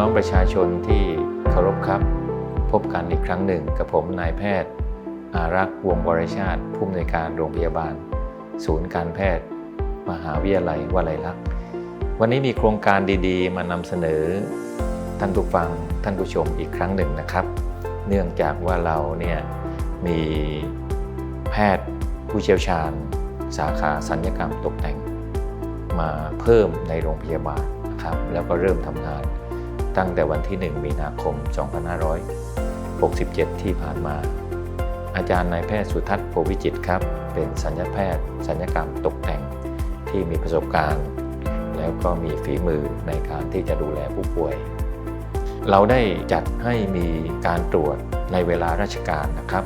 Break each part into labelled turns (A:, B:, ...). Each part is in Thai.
A: น้องประชาชนที่เคารพครับ พบกันอีกครั้งหนึ่งกับผมนายแพทย์ อารักษ์วงวรชาติ ผู้อำนวยการโรงพยาบาล ศูนย์การแพทย์ มหาวิทยาลัยวลัยลักษณ์วันนี้มีโครงการดีๆ มานำเสนอ ท่านผู้ฟังท่านผู้ชมอีกครั้งหนึ่งนะครับ เนื่องจากว่าเราเนี่ยมีแพทย์ผู้เชี่ยวชาญ สาขาสัญญกรรมตกแต่ง มาเพิ่มในโรงพยาบาลนะครับแล้วก็เริ่มทำงาน ตั้งแต่วันที่ 1 มีนาคม 2567 ที่ผ่านมา อาจารย์นายแพทย์สุทัศน์โพวิจิตครับ เป็นสัญญาแพทย์ สัญญกรรมตกแต่งที่มีประสบการณ์ แล้วก็มีฝีมือในการที่จะดูแลผู้ป่วย เราได้จัดให้มีการตรวจในเวลาราชการนะครับ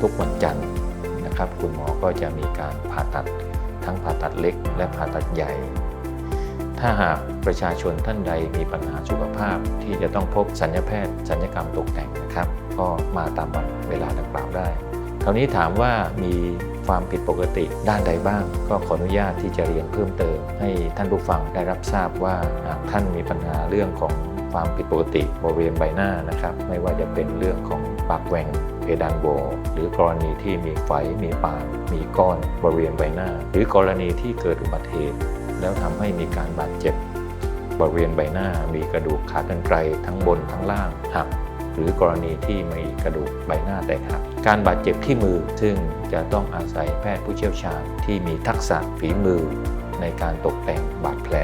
A: ทุกวันจันทร์นะครับ คุณหมอก็จะมีการผ่าตัดทั้งผ่าตัดเล็กและผ่าตัดใหญ่ ถ้าหากประชาชนท่านใดมีปัญหาสุขภาพที่จะต้องพบสัญญแพทย์ สัญญกรรมตกแต่งนะครับ ก็มาตามวันเวลาดังกล่าวได้ คราวนี้ถามว่ามีความผิดปกติด้านใดบ้าง ก็ขออนุญาตที่จะเรียนเพิ่มเติม ให้ท่านผู้ฟังได้รับทราบว่าหากท่านมีปัญหาเรื่องของความผิดปกติบริเวณใบหน้านะครับ ไม่ว่าจะเป็นเรื่องของปากแหว่งเพดานโหวหรือกรณีที่มีไฝมีปานมีก้อนบริเวณใบหน้า หรือกรณีที่เกิดอุบัติเหตุ แล้วทำให้มีการบาดเจ็บบริเวณใบหน้ามีกระดูกขากรรไกรทั้งบนทั้งล่างหักหรือกรณีที่มีกระดูกใบหน้าแตกหัก การบาดเจ็บที่มือซึ่งจะต้องอาศัยแพทย์ผู้เชี่ยวชาญที่มีทักษะฝีมือ ในการตกแต่งบาดแผล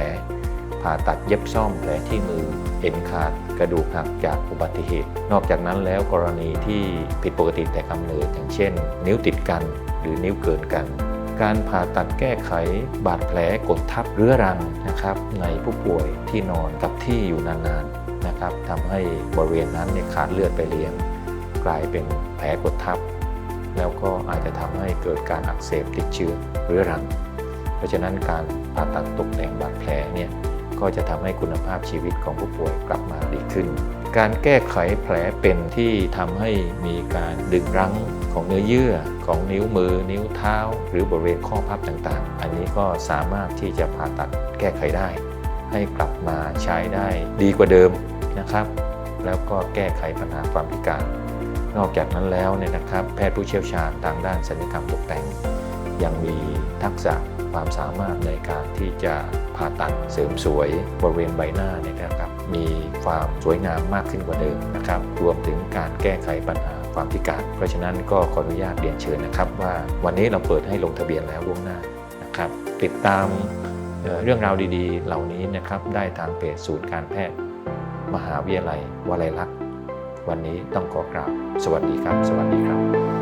A: ผ่าตัดเย็บซ่อมแผลที่มือ เอ็นขาดกระดูกหักจากอุบัติเหตุ นอกจากนั้นแล้วกรณีที่ผิดปกติแต่กำเนิดอย่างเช่น นิ้วติดกัน หรือนิ้วเกินกัน การผ่าตัดแก้ไขบาดแผลกดทับเรื้อรังนะครับในผู้ป่วยที่นอนกับที่อยู่นานๆนะครับทำให้บริเวณนั้นเนี่ยขาดเลือดไปเลี้ยง กลายเป็นแผลกดทับ แล้วก็อาจจะทำให้เกิดการอักเสบติดเชื้อเรื้อรัง เพราะฉะนั้นการผ่าตัดตกแต่งบาดแผลเนี่ย ก็จะทำให้คุณภาพชีวิตของผู้ป่วยกลับมาดีขึ้น การแก้ไขแผลเป็นที่ทำให้มีการดึงรั้งของเนื้อเยื่อของนิ้วมือ นิ้วเท้า หรือบริเวณข้อพับต่างๆ อันนี้ก็สามารถที่จะผ่าตัดแก้ไขได้ ให้กลับมาใช้ได้ดีกว่าเดิมนะครับ แล้วก็แก้ไขปัญหาความพิการ นอกจากนั้นแล้วเนี่ยนะครับ แพทย์ผู้เชี่ยวชาญทางด้านศัลยกรรมตกแต่ง ยังมีทักษะความสามารถในการที่จะผ่าตัดเสริมสวยบริเวณใบหน้าเนี่ยนะครับมีความสวยงามมากขึ้นกว่าเดิมนะครับรวมถึงการแก้ไขปัญหาความพิการ เพราะฉะนั้นก็ขออนุญาตเรียนเชิญนะครับ ว่าวันนี้เราเปิดให้ลงทะเบียนแล้วล่วงหน้านะครับติดตามเอ่อเรื่องราวดีๆ เหล่านี้นะครับได้ทางเพจศูนย์การแพทย์ มหาวิทยาลัยวลัยลักษณ์วันนี้ต้องขอกราบสวัสดีครับ สวัสดีครับ